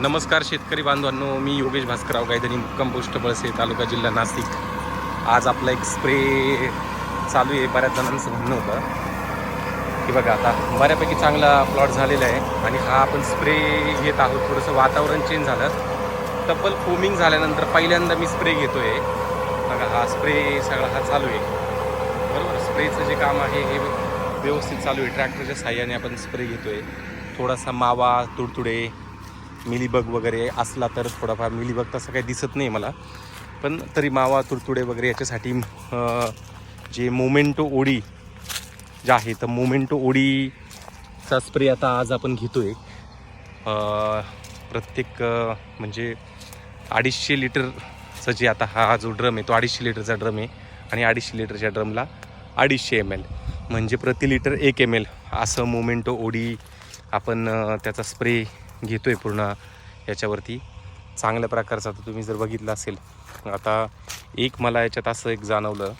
नमस्कार शेतकरी बांधवांनो मी योगेश भास्करराव गायधनी मुक्काम पोस्ट बळसे तालुका जिल्हा नाशिक. आज आपला एक स्प्रे चालू आहे बऱ्याच जणांचं म्हणणं होतं. की बघा आता बऱ्यापैकी चांगला प्लॉट झालेला आहे आणि हा आपण स्प्रे घेत आहोत. थोडंसं वातावरण चेंज झालं. तब्बल फोमिंग झाल्यानंतर पहिल्यांदा मी स्प्रे घेतो आहे बघा हा स्प्रे सगळा हा चालू आहे. बरोबर? स्प्रेचं जे काम आहे हे व्यवस्थित चालू आहे. ट्रॅक्टरच्या साह्याने आपण स्प्रे घेतो आहे थोडासा मावा तुडतुडे मिलीबग वगैरे असला तर थोडाफार मिलीबग तसं काही दिसत नाही मला. पण तरी मावा तुडतुडे वगैरे याच्यासाठी जे मोमेंटो ओडी जे आहे तर मोमेंटो ओडीचा स्प्रे आता आज आपण घेतो आहे प्रत्येक म्हणजे अडीचशे लिटरचं जे आता हा जो ड्रम आहे तो अडीचशे लिटरचा ड्रम आहे आणि अडीचशे लिटरच्या ड्रमला अडीचशे एम एल म्हणजे प्रति लिटर एक एम एल असं मोमेंटो ओडी आपण त्याचा स्प्रे घेतो आहे पूर्ण याच्यावरती. चांगल्या प्रकारचा आता तुम्ही जर बघितलं असेल आता एक मला याच्यात असं एक जाणवलं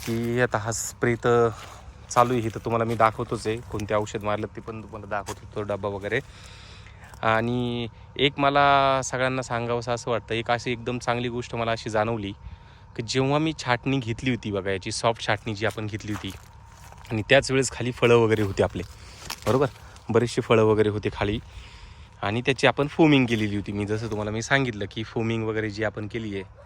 की आता हा स्प्रे तर चालू आहे तर तुम्हाला मी दाखवतोच आहे. कोणते औषध मारलं ते पण तुम्हाला दाखवतो तो डबा वगैरे. आणि एक मला सगळ्यांना सांगावंसं असं वाटतं एक अशी एकदम चांगली गोष्ट मला अशी जाणवली की जेव्हा मी छाटणी घेतली होती बघा याची सॉफ्ट छाटणी जी आपण घेतली होती. आणि त्याच वेळेस खाली फळं वगैरे होते आपले. बरोबर? बरेचसे फळं वगैरे होते खाली. आणि त्याची आपण फोमिंग केलेली होती. मी जसं तुम्हाला मी सांगितलं की फोमिंग वगैरे जी आपण केली आहे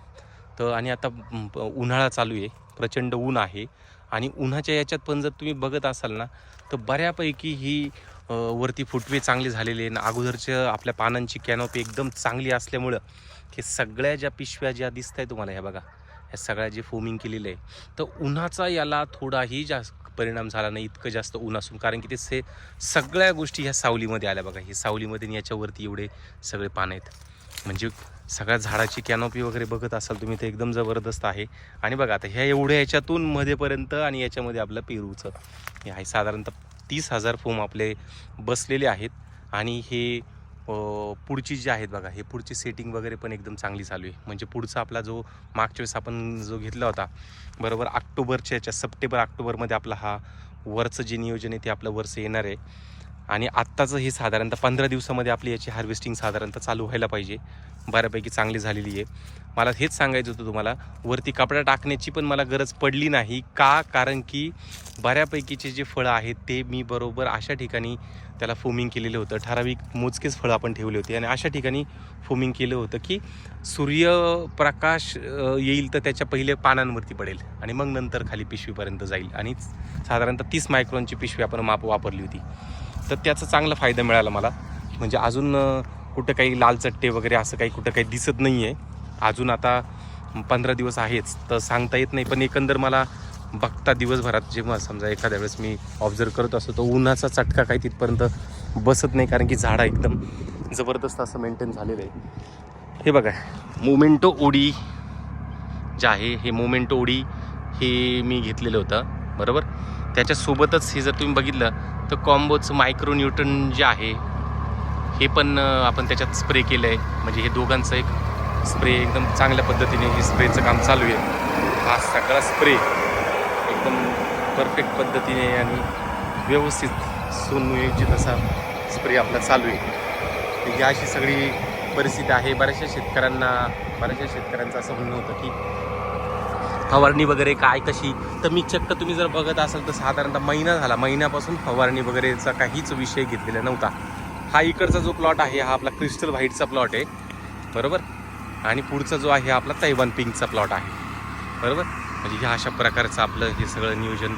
तर आणि आता उन्हाळा चालू आहे प्रचंड ऊन आहे. आणि उन्हाच्या याच्यात पण जर तुम्ही बघत असाल ना तर बऱ्यापैकी ही वरती फुटवे चांगले झालेले आहे आणि अगोदरच्या आपल्या पानांची कॅनॉपी एकदम चांगली असल्यामुळं हे सगळ्या ज्या पिशव्या ज्या दिसत आहे तुम्हाला ह्या बघा ह्या सगळ्या जे फोमिंग केलेलं आहे तर उन्हाचा याला थोडाही जास्त परिणाम झाला नाही इतकं जास्त ऊन असून. कारण की ते से सगळ्या गोष्टी ह्या सावलीमध्ये आल्या बघा. हे सावलीमध्ये याच्यावरती एवढे सगळे पान आहेत. म्हणजे सगळ्या झाडाची कॅनॉपी वगैरे बघत असाल तुम्ही ते एकदम जबरदस्त आहे. आणि बघा आता ह्या एवढ्या याच्यातून मध्येपर्यंत आणि याच्यामध्ये आपलं पेरूचं. हे आहे साधारणतः तीस हजार फोम आपले बसलेले आहेत. आणि हे पुढची जी आहेत बघा हे पुढची सेटिंग वगैरे पण एकदम चांगली चालू आहे. म्हणजे पुढचा आपला जो मागच्या वेळेस आपण जो घेतला होता बरोबर ऑक्टोबरच्या याच्या सप्टेंबर ऑक्टोबरमध्ये आपला हा वरचं जे नियोजन आहे ते आपलं वरचं येणार आहे. आणि आत्ताचं हे साधारणतः पंधरा दिवसामध्ये आपली याची हार्वेस्टिंग साधारणतः चालू व्हायला पाहिजे. बऱ्यापैकी चांगली झालेली आहे. मला हेच सांगायचं होतं तुम्हाला वरती कपडा टाकण्याची पण मला गरज पडली नाही. का? कारण की बऱ्यापैकीचे जे फळं आहेत ते मी बरोबर अशा ठिकाणी त्याला फोमिंग केलेलं होतं. ठराविक मोजकेच फळं आपण ठेवले होते. आणि अशा ठिकाणी फोमिंग केलं होतं की सूर्यप्रकाश येईल तर त्याच्या पहिले पानांवरती पडेल आणि मग नंतर खाली पिशवीपर्यंत जाईल. आणि साधारणतः तीस मायक्रॉनची पिशवी आपण माप वापरली होती. तर त्याचा चांगला फायदा मिळाला मला. म्हणजे अजून कुठं काही लाल चट्टे वगैरे असं काही कुठं काही दिसत नाही आहे अजून आता पंधरा दिवस आहेच तर सांगता येत नाही. पण एकंदर मला बघता दिवसभरात जेव्हा समजा एखाद्या वेळेस मी ऑब्झर्व करत असतो तर उन्हाचा चटका काही तिथपर्यंत बसत नाही. कारण की झाडं एकदम जबरदस्त असं मेंटेन झालेलं आहे. हे बघा मोमेंटो ओडी जे आहे हे मोमेंटो ओडी हे मी घेतलेलं होतं. बरोबर? त्याच्यासोबतच हे जर तुम्ही बघितलं तर कॉम्बोचं मायक्रो न्यूटन जे आहे हे पण आपण त्याच्यात स्प्रे केलं आहे म्हणजे हे दोघांचं एक स्प्रे एकदम चांगल्या पद्धतीने हे स्प्रेचं काम चालू आहे. हा सगळा स्प्रे एकदम परफेक्ट पद्धतीने आणि व्यवस्थित सुनियोजित असा स्प्रे आपला चालू आहे. ही अशी सगळी परिस्थिती आहे. बऱ्याचशा शेतकऱ्यांना बऱ्याचशा शेतकऱ्यांचं असं म्हणणं होतं की फवारणी वगैरे काय कशी? तर मी चक्क तुम्ही जर बघत असाल तर साधारणतः महिना झाला. महिन्यापासून फवारणी वगैरेचा काहीच विषय घेतलेला नव्हता. हा इकडचा जो प्लॉट आहे हा आपला क्रिस्टल व्हाईटचा प्लॉट आहे. बरोबर? आणि पुढचा जो आहे आपला तैवान पिंकचा प्लॉट आहे. बरोबर? म्हणजे ह्या अशा प्रकारचं आपलं हे सगळं नियोजन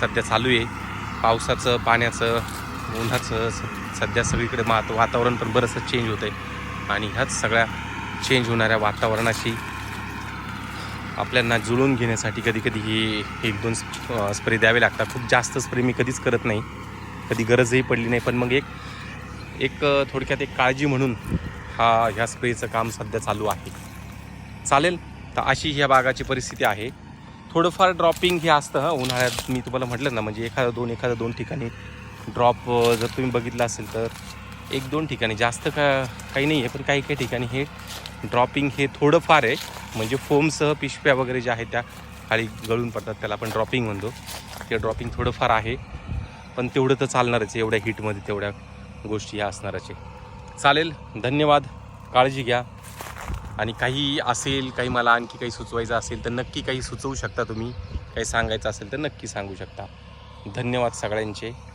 सध्या चालू आहे. पावसाचं पाण्याचं उन्हाचं स- सध्या सगळीकडे मात वातावरण पण बरंचसं चेंज होतं आहे आणि ह्याच सगळ्या चेंज होणाऱ्या वातावरणाशी आपल्यांना जुळून घेण्यासाठी कधी कधी हे एक दोन स्प्रे द्यावे लागतात. खूप जास्त स्प्रे मी कधीच करत नाही. कधी गरजही पडली नाही. पण मग एक एक थोडक्यात एक काळजी म्हणून हा ह्या स्प्रेचं काम सध्या चालू आहे. चालेल? तर अशी ह्या बागाची परिस्थिती आहे. थोडंफार ड्रॉपिंग हे असतं हां. उन्हाळ्यात मी तुम्हाला म्हटलं ना म्हणजे एखादं दोन एखादं दोन ठिकाणी ड्रॉप जर तुम्ही बघितलं असेल तर एक दोन ठिकाणी. जास्त का काही नाही आहे पण काही काही ठिकाणी हे ड्रॉपिंग हे थोडंफार आहे. म्हणजे फोमसह पिशव्या वगैरे ज्या आहेत त्या खाली गळून पडतात त्याला आपण ड्रॉपिंग म्हणतो. ते ड्रॉपिंग थोडंफार आहे. पण तेवढं तर चालणारच आहे एवढ्या हीटमध्ये तेवढ्या गोष्टी ह्या असणारच आहे. चालेल धन्यवाद. काळजी घ्या. आणि काही असेल काही मला आणखी काही सुचवायचं असेल तर नक्की काही सुचवू शकता तुम्ही. काही सांगायचं असेल तर नक्की सांगू शकता. धन्यवाद सगळ्यांचे.